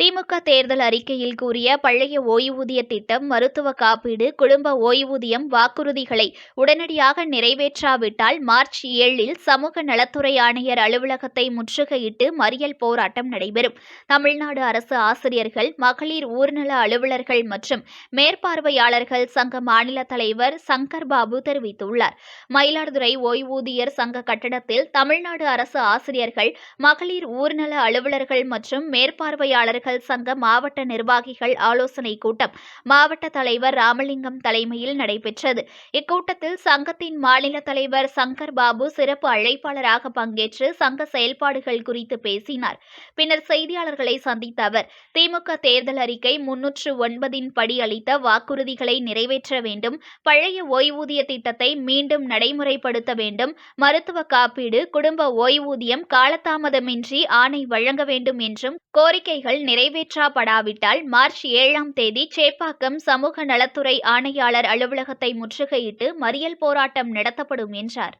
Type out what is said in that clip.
திமுக தேர்தல் அறிக்கையில் கூறிய பழைய ஓய்வூதிய திட்டம் மருத்துவ காப்பீடு குடும்ப ஓய்வூதியம் வாக்குறுதிகளை உடனடியாக நிறைவேற்றாவிட்டால் மார்ச் ஏழில் சமூக நலத்துறை ஆணையர் அலுவலகத்தை முற்றுகையிட்டு மறியல் போராட்டம் நடைபெறும். தமிழ்நாடு அரசு ஆசிரியர்கள் மகளிர் ஊர்நல அலுவலர்கள் மற்றும் மேற்பார்வையாளர்கள் சங்க மாநில தலைவர் சங்கர் பாபு தெரிவித்துள்ளார். மயிலாடுதுறை ஓய்வூதியர் சங்க கட்டடத்தில் தமிழ்நாடு அரசு ஆசிரியர்கள் மகளிர் ஊர்நல அலுவலர்கள் மற்றும் மேற்பார்வையாளர்கள் சங்க மாவட்ட நிர்வாகிகள் ஆலோசனை கூட்டம் மாவட்ட தலைவர் ராமலிங்கம் தலைமையில் நடைபெற்றது. இக்கூட்டத்தில் சங்கத்தின் மாநில தலைவர் சங்கர் பாபு சிறப்பு அழைப்பாளராக பங்கேற்று சங்க செயல்பாடுகள் குறித்து பேசினார். பின்னர் செய்தியாளர்களை சந்தித்த அவர் திமுக தேர்தல் அறிக்கை முன்னூற்று ஒன்பதின் படி அளித்த வாக்குறுதிகளை நிறைவேற்ற வேண்டும் பழைய ஓய்வூதிய திட்டத்தை மீண்டும் நடைமுறைப்படுத்த வேண்டும் மருத்துவ காப்பீடு குடும்ப ஓய்வூதியம் காலதாமதமின்றி ஆணை வழங்க வேண்டும் என்றும் கோரிக்கைகள் நிறை நிறைவேற்றப்படாவிட்டால் மார்ச் ஏழாம் தேதி சேப்பாக்கம் சமூக நலத்துறை ஆணையாளர் அலுவலகத்தை முற்றுகையிட்டு மறியல் போராட்டம் நடத்தப்படும் என்றார்.